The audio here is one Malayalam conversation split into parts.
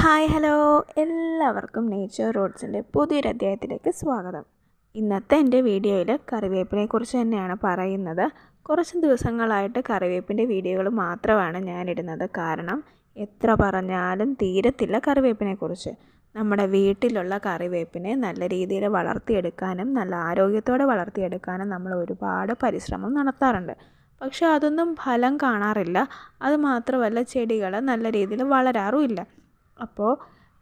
Hi hello. എല്ലാവർക്കും നേച്ചർ റോഡ്സിന്റെ പുതിയൊരു അധ്യായത്തിലേക്ക് സ്വാഗതം. ഇന്നത്തെ എന്റെ വീഡിയോയിൽ കറിവേപ്പിനെക്കുറിച്ച് തന്നെയാണ് പറയുന്നത്. കുറച്ച് ദിവസങ്ങളായിട്ട് കറിവേപ്പിന്റെ വീഡിയോകൾ മാത്രമാണ് ഞാനിടുന്നത്. കാരണം എത്ര പറഞ്ഞാലും തീരത്തില്ല കറിവേപ്പിനെക്കുറിച്ച് നമ്മുടെ വീട്ടിലുള്ള കറിവേപ്പിനെ നല്ല രീതിയിൽ വളർത്തിയെടുക്കാനും നല്ല ആരോഗ്യത്തോടെ വളർത്തിയെടുക്കാനും നമ്മൾ ഒരുപാട് പരിശ്രമം നടത്താറുണ്ട്. പക്ഷേ അതൊന്നും ഫലം കാണാറില്ല. അത് മാത്രമല്ല ചെടികൾ നല്ല രീതിയിൽ വളരാറുമില്ല അപ്പോൾ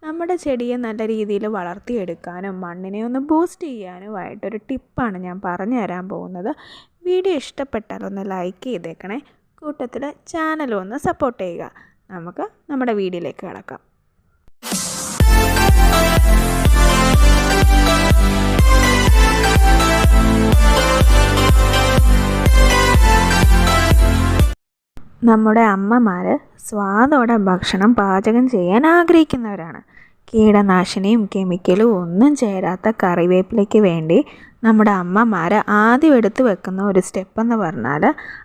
നമ്മുടെ ചെടിയെ നല്ല രീതിയിൽ വളർത്തിയെടുക്കാനും മണ്ണിനെ ഒന്ന് ബൂസ്റ്റ് ചെയ്യാനുമായിട്ടൊരു ടിപ്പാണ് ഞാൻ പറഞ്ഞു തരാൻ പോകുന്നത്. വീഡിയോ ഇഷ്ടപ്പെട്ടാൽ ഒന്ന് ലൈക്ക് ചെയ്തേക്കണേ. കൂട്ടത്തിൽ ചാനലും ഒന്ന് സപ്പോർട്ട് ചെയ്യുക. നമുക്ക് നമ്മുടെ വീഡിയോയിലേക്ക് കിടക്കാം. നമ്മുടെ അമ്മമാർ സ്വാദോടെ ഭക്ഷണം പാചകം ചെയ്യാൻ ആഗ്രഹിക്കുന്നവരാണ്. കീടനാശിനിയും കെമിക്കലും ഒന്നും ചേരാത്ത കറിവേപ്പിലയ്ക്ക് വേണ്ടി നമ്മുടെ അമ്മമാർ ആദ്യം എടുത്തു വെക്കുന്ന ഒരു സ്റ്റെപ്പ് എന്ന് പറഞ്ഞാൽ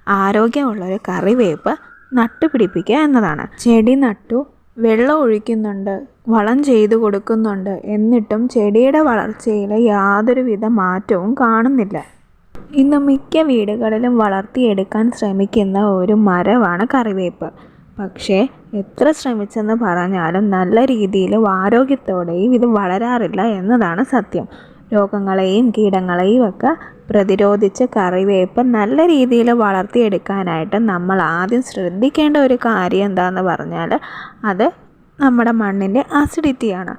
ആരോഗ്യമുള്ളൊരു കറിവേപ്പ് നട്ടുപിടിപ്പിക്കുക എന്നതാണ്. ചെടി നട്ടു വെള്ളം ഒഴിക്കുന്നുണ്ട് വളം ചെയ്തു കൊടുക്കുന്നുണ്ട് എന്നിട്ടും ചെടിയുടെ വളർച്ചയിൽ യാതൊരുവിധ മാറ്റവും കാണുന്നില്ല. ഇന്ന് മിക്ക വീടുകളിലും വളർത്തിയെടുക്കാൻ ശ്രമിക്കുന്ന ഒരു മരമാണ് കറിവേപ്പ്. പക്ഷേ എത്ര ശ്രമിച്ചെന്ന് പറഞ്ഞാലും നല്ല രീതിയിൽ ആരോഗ്യത്തോടെയും ഇത് വളരാറില്ല എന്നതാണ് സത്യം. രോഗങ്ങളെയും കീടങ്ങളെയും ഒക്കെ പ്രതിരോധിച്ച് കറിവേപ്പ് നല്ല രീതിയിൽ വളർത്തിയെടുക്കാനായിട്ട് നമ്മൾ ആദ്യം ശ്രദ്ധിക്കേണ്ട ഒരു കാര്യം എന്താണെന്ന് പറഞ്ഞാൽ അത് നമ്മുടെ മണ്ണിന്റെ അസിഡിറ്റിയാണ്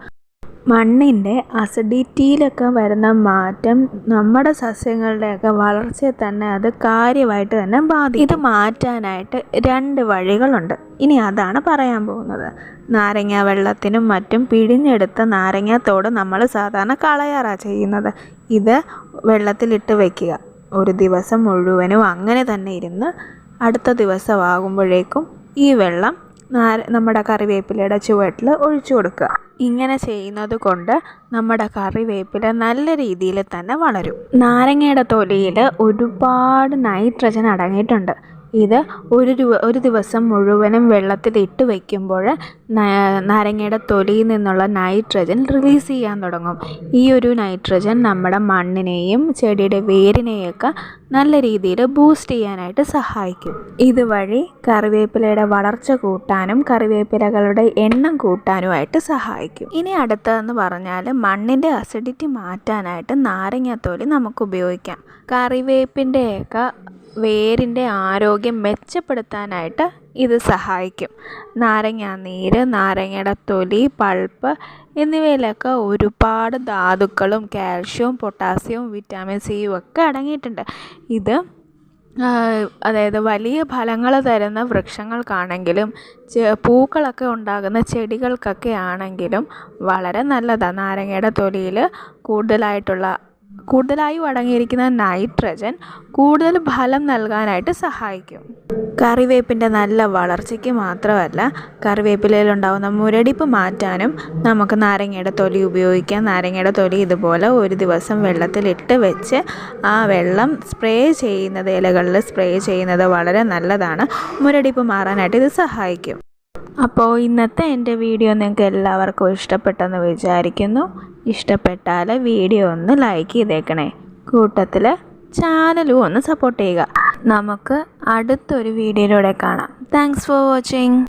മണ്ണിന്റെ അസിഡിറ്റിയിലൊക്കെ വരുന്ന മാറ്റം നമ്മുടെ സസ്യങ്ങളുടെയൊക്കെ വളർച്ചയെ തന്നെ അത് കാര്യമായിട്ട് തന്നെ ബാധിക്കും. ഇത് മാറ്റാനായിട്ട് രണ്ട് വഴികളുണ്ട്. ഇനി അതാണ് പറയാൻ പോകുന്നത്. നാരങ്ങ വെള്ളത്തിനും മറ്റും പിഴിഞ്ഞെടുത്ത നാരങ്ങത്തോട് നമ്മൾ സാധാരണ കളയാറാണ് ചെയ്യുന്നത്. ഇത് വെള്ളത്തിലിട്ട് വയ്ക്കുക ഒരു ദിവസം മുഴുവനും അങ്ങനെ തന്നെ ഇരുന്ന് അടുത്ത ദിവസമാകുമ്പോഴേക്കും ഈ വെള്ളം നമ്മുടെ കറിവേപ്പിലയുടെ ചുവട്ടിൽ ഒഴിച്ചു കൊടുക്കുക. ഇങ്ങനെ ചെയ്യുന്നത് കൊണ്ട് നമ്മുടെ കറിവേപ്പില നല്ല രീതിയിൽ തന്നെ വളരും. നാരങ്ങയുടെ തൊലിയിൽ ഒരുപാട് നൈട്രജൻ അടങ്ങിയിട്ടുണ്ട്. ഇത് ഒരു ഒരു ദിവസം മുഴുവനും വെള്ളത്തിൽ ഇട്ട് വയ്ക്കുമ്പോൾ നാരങ്ങയുടെ തൊലിയിൽ നിന്നുള്ള നൈട്രജൻ റിലീസ് ചെയ്യാൻ തുടങ്ങും. ഈ ഒരു നൈട്രജൻ നമ്മുടെ മണ്ണിനെയും ചെടിയുടെ വേരിനെയൊക്കെ നല്ല രീതിയിൽ ബൂസ്റ്റ് ചെയ്യാനായിട്ട് സഹായിക്കും. ഇതുവഴി കറിവേപ്പിലയുടെ വളർച്ച കൂട്ടാനും കറിവേപ്പിലകളുടെ എണ്ണം കൂട്ടാനുമായിട്ട് സഹായിക്കും. ഇനി അടുത്തതെന്ന് പറഞ്ഞാൽ മണ്ണിന്റെ അസിഡിറ്റി മാറ്റാനായിട്ട് നാരങ്ങാത്തോലി നമുക്ക് ഉപയോഗിക്കാം. കറിവേപ്പിന്റെയൊക്കെ വേരിന്റെ ആരോഗ്യം മെച്ചപ്പെടുത്താനായിട്ട് ഇത് സഹായിക്കും. നാരങ്ങ നീര് നാരങ്ങയുടെ തൊലി പൾപ്പ് എന്നിവയിലൊക്കെ ഒരുപാട് ധാതുക്കളും കാൽഷ്യവും പൊട്ടാസ്യവും വിറ്റാമിൻ സിയും ഒക്കെ അടങ്ങിയിട്ടുണ്ട്. ഇത് അതായത് വലിയ ഫലങ്ങൾ തരുന്ന വൃക്ഷങ്ങൾക്കാണെങ്കിലും പൂക്കളൊക്കെ ഉണ്ടാകുന്ന ചെടികൾക്കൊക്കെ ആണെങ്കിലും വളരെ നല്ലതാണ് നാരങ്ങയുടെ തൊലിയിൽ കൂടുതലായിട്ടുള്ള കൂടുതലായും അടങ്ങിയിരിക്കുന്ന നൈട്രജൻ കൂടുതൽ ഫലം നൽകാനായിട്ട് സഹായിക്കും. കറിവേപ്പിന്റെ നല്ല വളർച്ചയ്ക്ക് മാത്രമല്ല കറിവേപ്പിലയിലുണ്ടാകുന്ന മുരടിപ്പ് മാറ്റാനും നമുക്ക് നാരങ്ങയുടെ തൊലി ഉപയോഗിക്കാം. നാരങ്ങയുടെ തൊലി ഇതുപോലെ ഒരു ദിവസം വെള്ളത്തിലിട്ട് വെച്ച് ആ വെള്ളം സ്പ്രേ ചെയ്യുന്നത് ഇലകളിൽ സ്പ്രേ ചെയ്യുന്നത് വളരെ നല്ലതാണ്. മുരടിപ്പ് മാറാനായിട്ട് ഇത് സഹായിക്കും. അപ്പോൾ ഇന്നത്തെ എന്റെ വീഡിയോ നിങ്ങൾക്ക് എല്ലാവർക്കും ഇഷ്ടപ്പെട്ടെന്ന് വിചാരിക്കുന്നു. ഇഷ്ടപ്പെട്ടാൽ വീഡിയോ ഒന്ന് ലൈക്ക് ചെയ്തേക്കണേ. കൂട്ടത്തിൽ ചാനലും ഒന്ന് സപ്പോർട്ട് ചെയ്യുക. നമുക്ക് അടുത്തൊരു വീഡിയോയിലൂടെ കാണാം. Thanks for watching